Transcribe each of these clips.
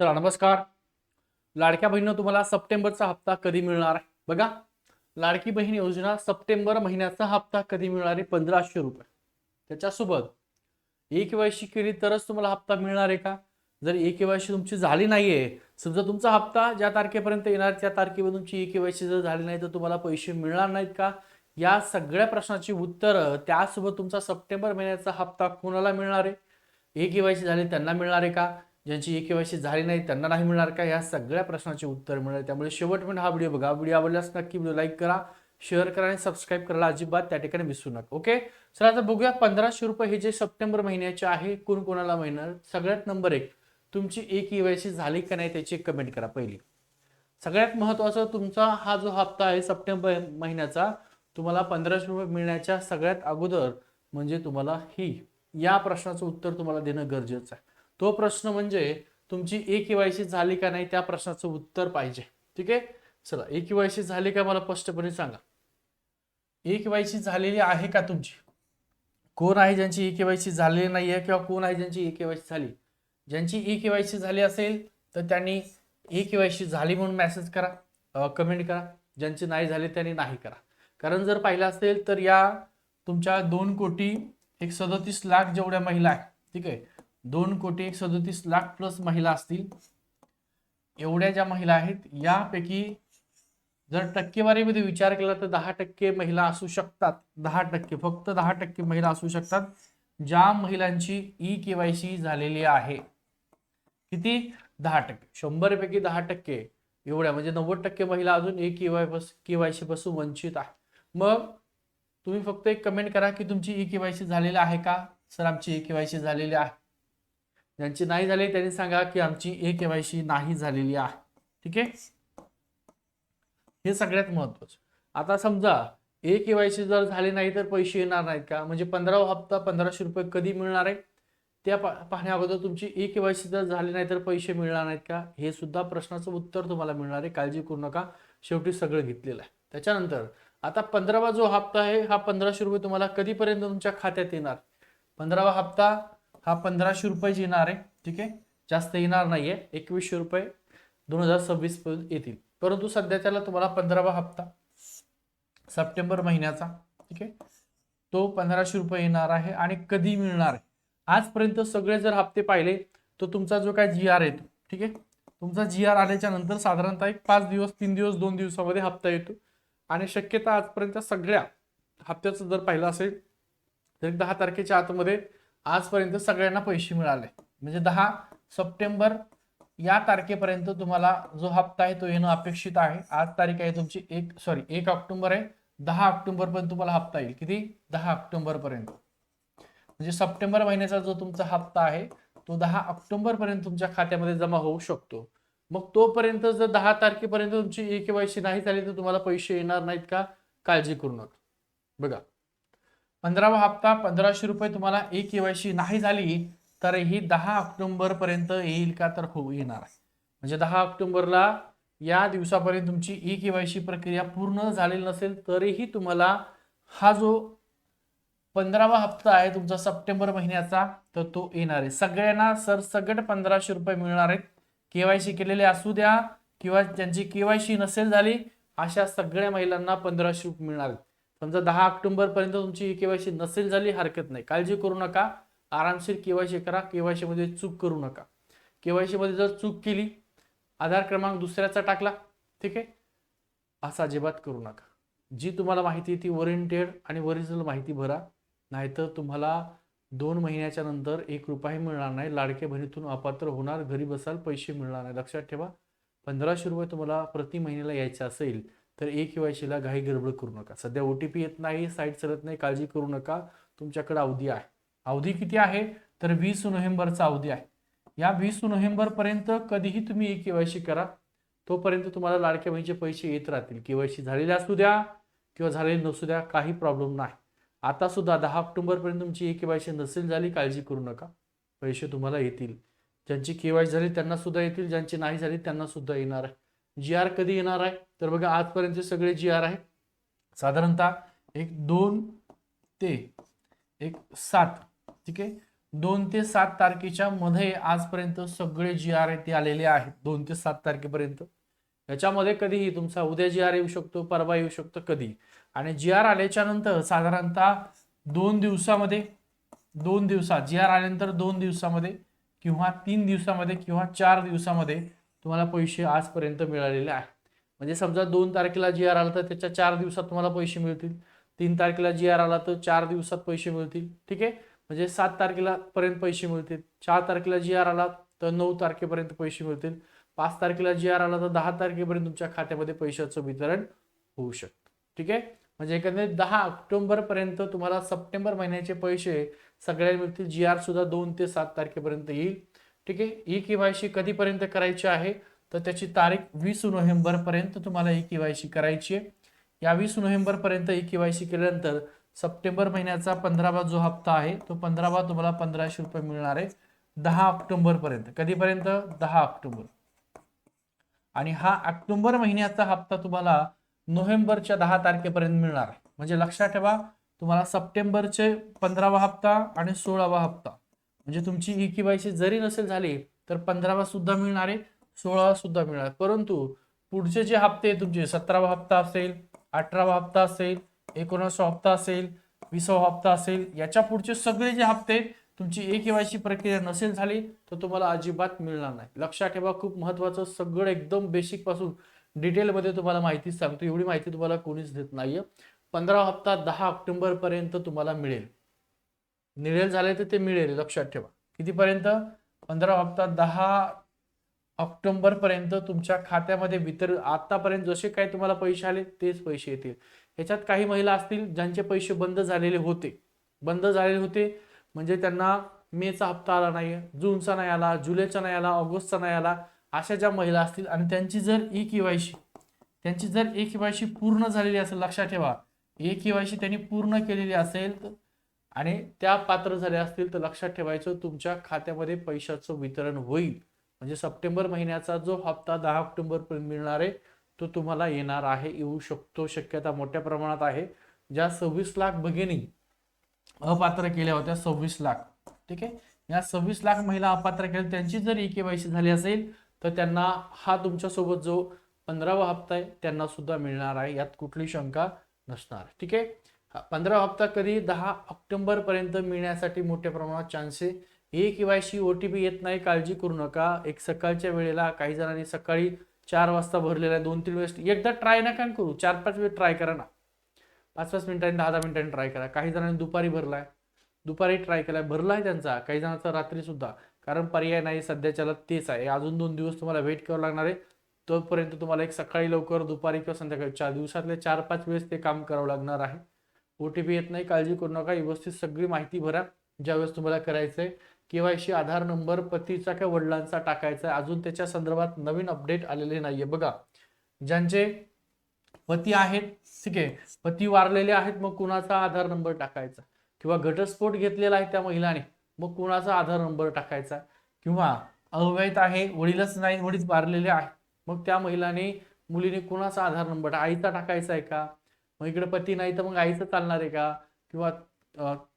चला नमस्कार. लाडक्या बहिणीनं तुम्हाला सप्टेंबरचा हप्ता कधी मिळणार आहे? बघा लाडकी बहीण योजना सप्टेंबर महिन्याचा हप्ता कधी मिळणार आहे? पंधराशे रुपये. त्याच्यासोबत ए केवायसी केली तरच तुम्हाला हप्ता मिळणार आहे का? जर ए केवायसी तुमची झाली नाहीये समजा तुमचा हप्ता ज्या तारखेपर्यंत येणार त्या तारखेवर तुमची ए केवायसी जर झाली नाही तर तुम्हाला पैसे मिळणार नाहीत का? या सगळ्या प्रश्नाची उत्तरं त्यासोबत तुमचा सप्टेंबर महिन्याचा हप्ता कोणाला मिळणार आहे? ए केवायसी झाली त्यांना मिळणार आहे का? ज्यांची एक केवायसी झाली नाही त्यांना नाही मिळणार का? या सगळ्या प्रश्नाचे उत्तर मिळेल त्यामुळे शेवटपर्यंत हा व्हिडिओ बघा. व्हिडिओ आवडल्यास नक्की व्हिडिओ लाईक करा शेअर करा आणि सबस्क्राईब करायला अजिबात त्या ठिकाणी विसरू नका. ओके? चला आता बघूया पंधराशे रुपये हे जे सप्टेंबर महिन्याचे आहे कोण कोणाला मिळणार? सगळ्यात नंबर एक तुमची एक केवायसी झाली का नाही त्याची कमेंट करा पहिली. सगळ्यात महत्वाचं तुमचा हा जो हप्ता आहे सप्टेंबर महिन्याचा तुम्हाला पंधराशे रुपये मिळण्याच्या सगळ्यात अगोदर म्हणजे तुम्हाला ही. या प्रश्नाचं उत्तर तुम्हाला देणं गरजेचं आहे. तो प्रश्न म्हणजे तुमची ए केवायसी झाली का नाही त्या प्रश्नाचं उत्तर पाहिजे. ठीक आहे? चला ए केवायसी झाली का मला स्पष्टपणे सांगा. ए केवायसी झालेली आहे का तुमची? कोण आहे ज्यांची ए केवायसी झालेली नाही आहे किंवा कोण आहे ज्यांची ए केवायसी झाली? ज्यांची ई केवायसी झाली असेल तर त्यांनी ई केवायसी झाली म्हणून मेसेज करा कमेंट करा. ज्यांची नाही झाली त्यांनी नाही करा. कारण जर पाहिलं असेल तर या तुमच्या दोन कोटी एक सदोतीस लाख जेवढ्या महिला आहे ठीक आहे? दोन कोटी एक सदोतीस लाख प्लस महिला असतील. एवढ्या ज्या महिला आहेत यापैकी जर टक्केवारीमध्ये विचार केला तर दहा टक्के महिला असू शकतात. दहा टक्के फक्त दहा टक्के महिला असू शकतात ज्या महिलांची ई केवायसी झालेली आहे. किती? दहा टक्के. शंभर पैकी दहा टक्के. एवढ्या म्हणजे नव्वद टक्के महिला अजून ए केवाय केवायसी पासून वंचित आहे मग तुम्ही फक्त एक कमेंट करा की तुमची ई केवायसी झालेली आहे का? सर आमची ई केवायसी झालेली आहे. ज्यांची नाही झाली त्यांनी सांगा की आमची ए केवायसी नाही झालेली आहे. ठीक आहे? हे सगळ्यात महत्वाचं आता समजा ए केवायसी जर झाली नाही तर पैसे येणार नाहीत का? म्हणजे पंधरावा हप्ता पंधराशे रुपये कधी मिळणार आहे? त्या पा पाहण्या अगोदर तुमची ए केवायसी जर झाली नाही तर पैसे मिळणार नाहीत का? हे सुद्धा प्रश्नाचं उत्तर तुम्हाला मिळणार आहे. काळजी करू नका. शेवटी सगळं घेतलेलं आहे. त्याच्यानंतर आता पंधरावा जो हप्ता आहे हा पंधराशे रुपये तुम्हाला कधीपर्यंत तुमच्या खात्यात येणार? पंधरावा हप्ता हा पंधराशे रुपये येणार आहे ठीक आहे? जास्त येणार नाही आहे एकवीसशे रुपये दोन हजार सव्वीस पर्यंत येतील. परंतु सध्या त्याला तुम्हाला पंधरावा हप्ता सप्टेंबर महिन्याचा ठीक आहे? तो पंधराशे रुपये येणार आहे आणि कधी मिळणार आहे? आजपर्यंत सगळे जर हप्ते पाहिले तर तुमचा जो काय जी आर येतो ठीक आहे? तुमचा जी आर आल्याच्यानंतर साधारणतः एक पाच दिवस तीन दिवस दोन दिवसामध्ये हप्ता येतो. आणि शक्यता आजपर्यंत सगळ्या हप्त्याचं जर पाहिलं असेल तर एक दहा तारखेच्या आतमध्ये आजपर्यंत सगळ्यांना पैसे मिळाले. म्हणजे दहा सप्टेंबर या तारखेपर्यंत तुम्हाला जो हप्ता आहे तो येणं अपेक्षित आहे. आज तारीख आहे तुमची एक सॉरी एक ऑक्टोबर आहे. दहा ऑक्टोबर पर्यंत तुम्हाला हप्ता येईल. किती? दहा ऑक्टोबर पर्यंत म्हणजे सप्टेंबर महिन्याचा जो तुमचा हप्ता आहे तो दहा ऑक्टोबर पर्यंत तुमच्या खात्यामध्ये जमा होऊ शकतो. मग तोपर्यंत जर दहा तारखेपर्यंत तुमची ए केवायसी नाही झाली तर तुम्हाला पैसे येणार नाहीत का? काळजी करू नका. बघा. पंधरावा हप्ता पंधराशे रुपये तुम्हाला ए केवायसी नाही झाली तर ही दहा ऑक्टोबर पर्यंत येईल का तर हो येणार आहे. म्हणजे दहा ऑक्टोबरला या दिवसापर्यंत तुमची ई केवायसी प्रक्रिया पूर्ण झालेली नसेल तरीही तुम्हाला हा जो पंधरावा हप्ता आहे तुमचा सप्टेंबर महिन्याचा तर तो येणार आहे. सगळ्यांना सरसगट पंधराशे रुपये मिळणार आहेत. केवायसी केलेले असू द्या किंवा ज्यांची केवायसी नसेल झाली अशा सगळ्या महिलांना पंधराशे रुपये मिळणार आहेत. समजा दहा ऑक्टोबर पर्यंत तुमची केवायसी नसेल झाली हरकत नाही. काळजी करू नका. आरामशीर केवायसी करा. केवायसी मध्ये चूक करू नका. केवायसी मध्ये जर चूक केली आधार क्रमांक दुसऱ्याचा टाकला ठीक आहे? असा अजिबात करू नका. जी तुम्हाला माहिती आहे ती ओरिएंटेड आणि ओरिजिनल माहिती भरा. नाहीतर तुम्हाला दोन महिन्याच्या नंतर एक रुपयाही मिळणार नाही. लाडक्या बहिणीतून अपात्र होणार. घरी बसाल पैसे मिळणार नाही. लक्षात ठेवा. पंधराशे रुपये तुम्हाला प्रति महिन्याला यायचे असेल तर एक केवायसीला घाई गडबड करू नका. सध्या ओ टी पी येत नाही साईट चालत नाही काळजी करू नका. तुमच्याकडे अवधी आहे. अवधी किती आहे? तर वीस नोव्हेंबरचा अवधी आहे. या वीस नोव्हेंबर पर्यंत कधीही तुम्ही ए केवायसी करा. तोपर्यंत तुम्हाला लाडक्या बहिणीचे पैसे येत राहतील. केवायसी झालेले असू द्या किंवा झालेले नसू द्या काही प्रॉब्लेम नाही. आता सुद्धा दहा ऑक्टोबर पर्यंत तुमची ए केवायसी नसेल झाली काळजी करू नका. पैसे तुम्हाला येतील. ज्यांची केवायसी झाली त्यांना सुद्धा येतील ज्यांची नाही झाली त्यांना सुद्धा येणार आहे. जी आर कधी येणार आहे? तर बघा आजपर्यंत सगळे जी आर आहे. साधारणतः एक दोन ते एक सात ठीक आहे? दोन ते सात तारखेच्या मध्ये आजपर्यंत सगळे जी आर आहे ते आलेले आहेत. दोन ते सात तारखेपर्यंत. याच्यामध्ये कधीही तुमचा उद्या जी आर येऊ शकतो परवा येऊ शकतो कधी. आणि जी आर आल्याच्यानंतर साधारणतः दोन दिवसामध्ये दोन दिवसात जी आर आल्यानंतर दोन दिवसामध्ये किंवा तीन दिवसामध्ये किंवा चार दिवसामध्ये तुम्हाला पैसे आजपर्यंत मिळालेले आहे. म्हणजे समजा दोन तारखेला जी आर आला तर त्याच्या चार दिवसात तुम्हाला पैसे मिळतील. तीन तारखेला जी आर आला तर चार दिवसात पैसे मिळतील. ठीक आहे? म्हणजे सात तारखेला पर्यंत पैसे मिळतील. चार तारखेला जी आर आला तर नऊ तारखेपर्यंत पैसे मिळतील. पाच तारखेला जी आर आला तर दहा तारखेपर्यंत तुमच्या खात्यामध्ये पैशाचं वितरण होऊ शकतं. ठीक आहे? म्हणजे एकंदरीत दहा ऑक्टोबर पर्यंत तुम्हाला सप्टेंबर महिन्याचे पैसे सगळ्या मिळतील. जी आर सुद्धा दोन ते सात तारखेपर्यंत येईल. ठीक आहे? ई केवायसी कधीपर्यंत करायची आहे? तर त्याची तारीख वीस नोव्हेंबर पर्यंत तुम्हाला ई केवायसी करायची आहे. या वीस नोव्हेंबर पर्यंत ई केवायसी केल्यानंतर सप्टेंबर महिन्याचा पंधरावा जो हप्ता आहे तो पंधरावा तुम्हाला पंधराशे रुपये मिळणार आहे. दहा ऑक्टोबर पर्यंत कधीपर्यंत? दहा ऑक्टोबर. आणि हा ऑक्टोबर महिन्याचा हप्ता तुम्हाला नोव्हेंबरच्या दहा तारखेपर्यंत मिळणार आहे. म्हणजे लक्षात ठेवा तुम्हाला सप्टेंबरचे पंधरावा हप्ता आणि सोळावा हप्ता. म्हणजे तुमची ई केवायसी जरी नसेल झाली तर पंधरावा सुद्धा मिळणार आहे सोळावा सुद्धा मिळणार परंतु पुढचे जे हप्ते तुमचे सतरावा हप्ता असेल अठरावा हप्ता असेल एकोणासवा हप्ता असेल विसावा हप्ता असेल याच्या पुढचे सगळे जे हप्ते तुमची ए केवायसी प्रक्रिया नसेल झाली तर तुम्हाला अजिबात मिळणार नाही. लक्षात ठेवा खूप महत्वाचं सगळं एकदम बेसिकपासून डिटेलमध्ये तुम्हाला माहिती सांगतो. एवढी माहिती तुम्हाला कोणीच देत नाहीये. पंधरा हप्ता दहा ऑक्टोबर पर्यंत तुम्हाला मिळेल. निळेल झाले तर ते मिळेल लक्षात ठेवा. कितीपर्यंत? पंधरा हप्ता दहा ऑक्टोबर पर्यंत तुमच्या खात्यामध्ये वितर आतापर्यंत जसे काही तुम्हाला पैसे आले तेच पैसे येतील. ह्याच्यात काही महिला असतील ज्यांचे पैसे बंद झालेले होते. बंद झालेले होते म्हणजे त्यांना मेचा हप्ता आला नाही जूनचा नाही आला जुलैचा नाही आला ऑगस्टचा नाही आला अशा ज्या महिला असतील आणि त्यांची जर ई केवायसी त्यांची जर ए केवायसी पूर्ण झालेली असेल लक्षात ठेवा. ए केवायसी त्यांनी पूर्ण केलेली असेल तर आणि त्या पात्र झाल्या असतील तर लक्षात ठेवायचं तुमच्या खात्यामध्ये पैशाचं वितरण होईल. म्हणजे सप्टेंबर महिन्याचा जो हप्ता दहा ऑक्टोबर पर्यंत मिळणार आहे तो तुम्हाला येणार आहे येऊ शकतो शक्यता मोठ्या प्रमाणात आहे. ज्या सव्वीस लाख भगिनी अपात्र केल्या होत्या सव्वीस लाख. ठीक आहे? या सव्वीस लाख महिला अपात्र केल्या त्यांची जर ई केवायसी झाली असेल तर त्यांना हा तुमच्यासोबत जो पंधरावा हप्ता आहे त्यांना सुद्धा मिळणार आहे यात कुठली शंका नसणार. ठीक आहे? पंधरा हप्ता कधी दहा ऑक्टोंबरपर्यंत मिळण्यासाठी मोठ्या प्रमाणात चान्सेस ए केवायसी ओ टी पी येत नाही काळजी करू नका. एक सकाळच्या वेळेला काही जणांनी सकाळी चार वाजता भरलेला आहे दोन तीन वेळेस एकदा ट्राय नका करू. चार पाच वेळ ट्राय करा ना. पाच पाच मिनिटांनी दहा दहा मिनिटांनी ट्राय करा. काही जणांनी दुपारी भरलाय. दुपारी ट्राय केलाय. आहे त्यांचा. काही जणांचा रात्री सुद्धा. कारण पर्याय नाही. सध्याच्याला तेच आहे. अजून दोन दिवस तुम्हाला वेट करावं लागणार आहे. तोपर्यंत तुम्हाला एक सकाळी लवकर दुपारी किंवा संध्याकाळी चार दिवसातले चार पाच वेळेस ते काम करावं लागणार आहे. ओ टी पी येत नाही काळजी करू नका. व्यवस्थित सगळी माहिती भरा. ज्यावेळेस तुम्हाला करायचं आहे केवायसी आधार नंबर पतीचा किंवा वडिलांचा टाकायचा आहे. अजून त्याच्या संदर्भात नवीन अपडेट आलेले नाहीये बघा. ज्यांचे पती आहेत ठीक आहे. पती वारलेले आहेत मग कुणाचा आधार नंबर टाकायचा? किंवा घटस्फोट घेतलेला आहे त्या महिलाने मग कुणाचा आधार नंबर टाकायचा? किंवा अवैध आहे वडीलच नाही वडील वारलेले आहे मग त्या महिलाने मुलीने कुणाचा आधार नंबर आईचा टाकायचा आहे का? मग इकडे पती नाही तर मग आईचं चालणार आहे का? किंवा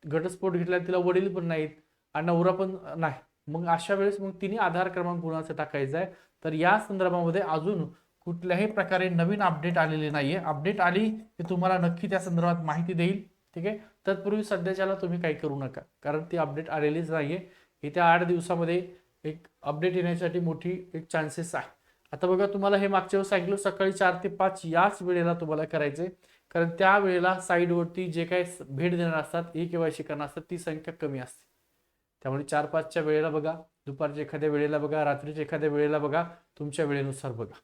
घटस्फोट घेतला तिला वडील पण नाहीत आणि नवरा पण नाही. मग अशा वेळेस मग तिने आधार क्रमांक कुणाचा टाकायचा आहे तर या संदर्भामध्ये अजून कुठल्याही प्रकारे नवीन अपडेट आलेले नाहीये. अपडेट आली की तुम्हाला नक्की त्या संदर्भात माहिती देईल. ठीक आहे? तत्पूर्वी सध्याच्याला तुम्ही काही करू नका. कारण ती अपडेट आलेलीच नाहीये. येत्या आठ दिवसामध्ये एक अपडेट येण्यासाठी मोठी एक चान्सेस आहे. आता बघा तुम्हाला हे मागच्या वेळेस सांगितलं सकाळी चार ते पाच याच वेळेला तुम्हाला करायचंय. कारण त्या वेळेला साईडवरती जे काही भेट देणार असतात ए केवायसी करणार असतात ती संख्या कमी असते. त्यामुळे चार पाचच्या वेळेला बघा दुपारच्या एखाद्या वेळेला बघा रात्रीच्या एखाद्या वेळेला बघा तुमच्या वेळेनुसार बघा.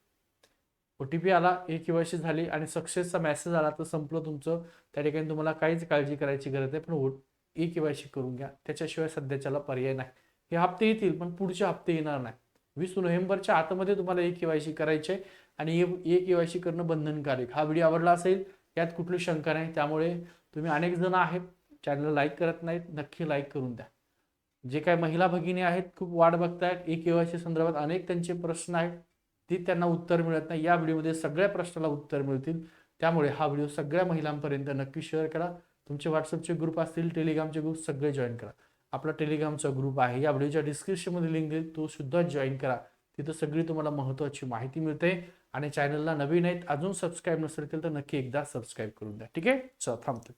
ओ टी पी आला ए केवायसी झाली आणि सक्सेसचा मेसेज आला तर संपलं तुमचं. त्या ठिकाणी तुम्हाला काहीच काळजी करायची गरज नाही पण ओ ए केवायसी करून घ्या. त्याच्याशिवाय सध्याच्याला पर्याय नाही. हे हप्ते येतील पण पुढचे हप्ते येणार नाही. वीस नोव्हेंबरच्या आतमध्ये तुम्हाला ए केवायसी करायचे आणि ए केवायसी करणं बंधनकारक. हा व्हिडिओ आवडला असेल यात कुठली शंका नाही. त्यामुळे तुम्ही अनेक जण आहेत चॅनल लाईक करत नाहीत नक्की लाईक करून द्या. जे काही महिला भगिनी आहेत खूप वाट बघतायत. ए केवायसी संदर्भात अनेक त्यांचे प्रश्न आहेत ती त्यांना उत्तर मिळत नाही. या व्हिडिओमध्ये सगळ्या प्रश्नाला उत्तर मिळतील. त्यामुळे हा व्हिडिओ सगळ्या महिलांपर्यंत नक्की शेअर करा. तुमचे व्हॉट्सअपचे ग्रुप असतील टेलिग्रामचे ग्रुप सगळे जॉईन करा. आपला टेलिग्रामचा ग्रुप आहे. या व्हिडिओच्या डिस्क्रिप्शनमध्ये लिंक देईल. तो सुद्धा जॉईन करा. तिथं सगळी तुम्हाला महत्त्वाची माहिती मिळते. आणि चॅनलला नवीन आहेत अजून सबस्क्राईब नसेल केलं तर नक्की एकदा सबस्क्राईब करून द्या. ठीक आहे? चल थांबतो